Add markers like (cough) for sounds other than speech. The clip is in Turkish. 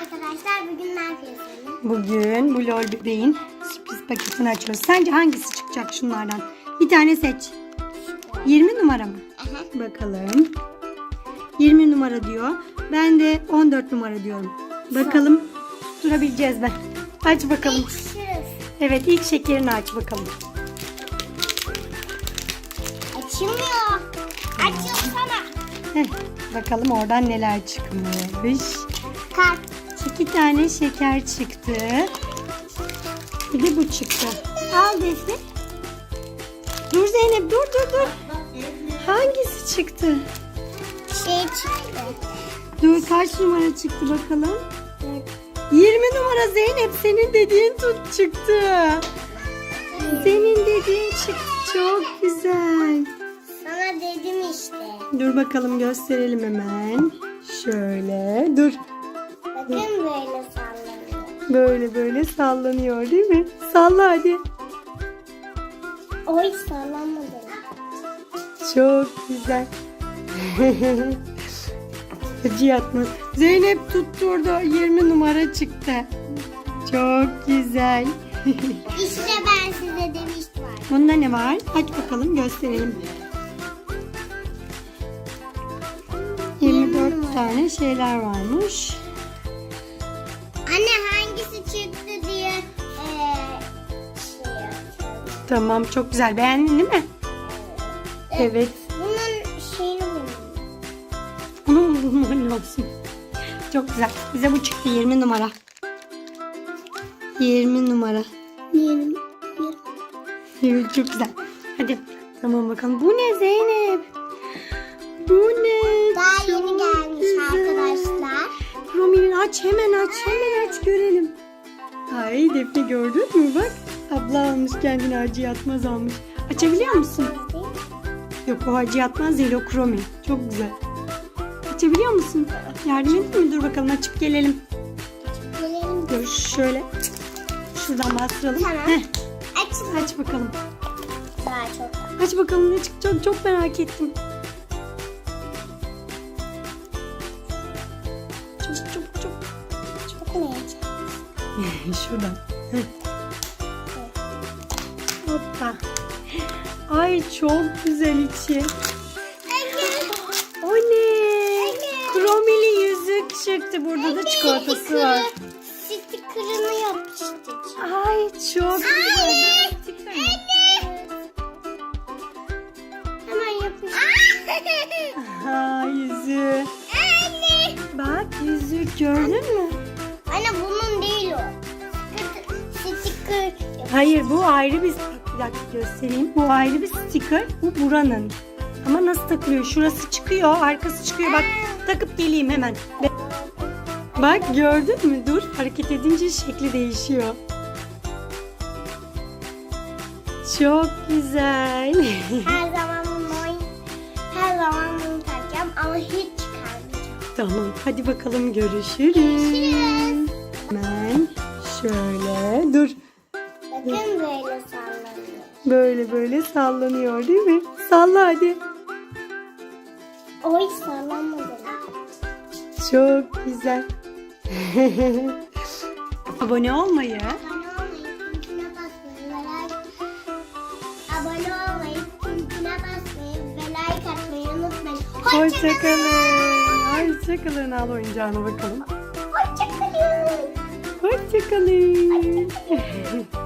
arkadaşlar. Bugün ne yapıyoruz anne? Bugün bu lol bebeğin sürpriz paketini açıyoruz. Sence hangisi çıkacak şunlardan? Bir tane seç. 20 numara mı? Aha. Bakalım. 20 numara diyor. Ben de 14 numara diyorum. Bakalım durabileceğiz mi? Aç bakalım. Evet ilk şekerini aç bakalım. Açılmıyor. Açılsana. Heh, bakalım oradan neler çıkmış. Kalk. İki tane şeker çıktı. Bir de bu çıktı. Al Defne. Dur Zeynep dur dur dur. Hangisi çıktı? Şey çıktı. Dur kaç numara çıktı bakalım. 20 numara Zeynep senin dediğin tut çıktı. Senin dediğin çıktı çok güzel. Sana dedim işte. Dur bakalım gösterelim hemen. Şöyle dur. Bakın böyle sallanıyor. Böyle böyle sallanıyor değil mi? Salla hadi. Oy sallanmadı. Çok güzel. Acı yatmaz. Zeynep tutturdu. 20 numara çıktı. Çok güzel. İşte ben size demiştim. Bunda ne var? Aç bakalım gösterelim. 24 tane şeyler varmış. Tamam çok güzel. Beğendin değil mi? Evet. Bunun şeyini buldum. Bunu bulman lazım. Çok güzel. Bize bu çıktı 20 numara. 20 numara. Yerim. Evet çok güzel. Hadi tamam bakalım. Bu ne Zeynep? Bu ne? Daha yeni Çok gelmiş güzel. arkadaşlar. Promilin aç hemen aç hemen aç görelim. Ay Defne gördün mü bak. Abla almış kendine acı yatmaz almış. Açabiliyor musun? Yok o acı yatmaz değil o kromi. Çok güzel. Açabiliyor musun? Yardım edeyim mi? Dur bakalım açıp gelelim. Gelelim. Dur şöyle. Şuradan bastıralım. Tamam. Heh, Açın. aç bakalım. Daha çok. Aç bakalım ne çıkacak çok merak ettim. Çok çok çok. Çok mu yiyeceğim? (laughs) Şuradan. Heh. Hoppa. Ay çok güzel içi. O ne? Kromili yüzük çıktı. Burada da çikolatası var. Sticker'ını yapıştıracağım. Ay çok güzel. Hemen yapıştır. Ha yüzüğü. Anne. Bak yüzük gördün mü? Anne bunun değil o. Sticker. Hayır bu ayrı bir bir dakika göstereyim. Bu ayrı bir sticker. Bu buranın. Ama nasıl takılıyor? Şurası çıkıyor, arkası çıkıyor. Bak takıp geleyim hemen. Bak gördün mü? Dur hareket edince şekli değişiyor. Çok güzel. (laughs) Her zaman bunu her zaman bunu takacağım ama hiç çıkarmayacağım. tamam hadi bakalım görüşürüz. Görüşürüz. Hemen şöyle dur. Böyle. Böyle sallanıyor değil mi? Salla hadi. Oy sallanmadı. Çok güzel. (laughs) Abone olmayı, Abone olmayı, zincirine basmayı ve like... Atmayı unutmayın. hoşçakalın. Hoşçakalın al oyuncağına bakalım. Hoşçakalın. Hoşçakalın. (laughs)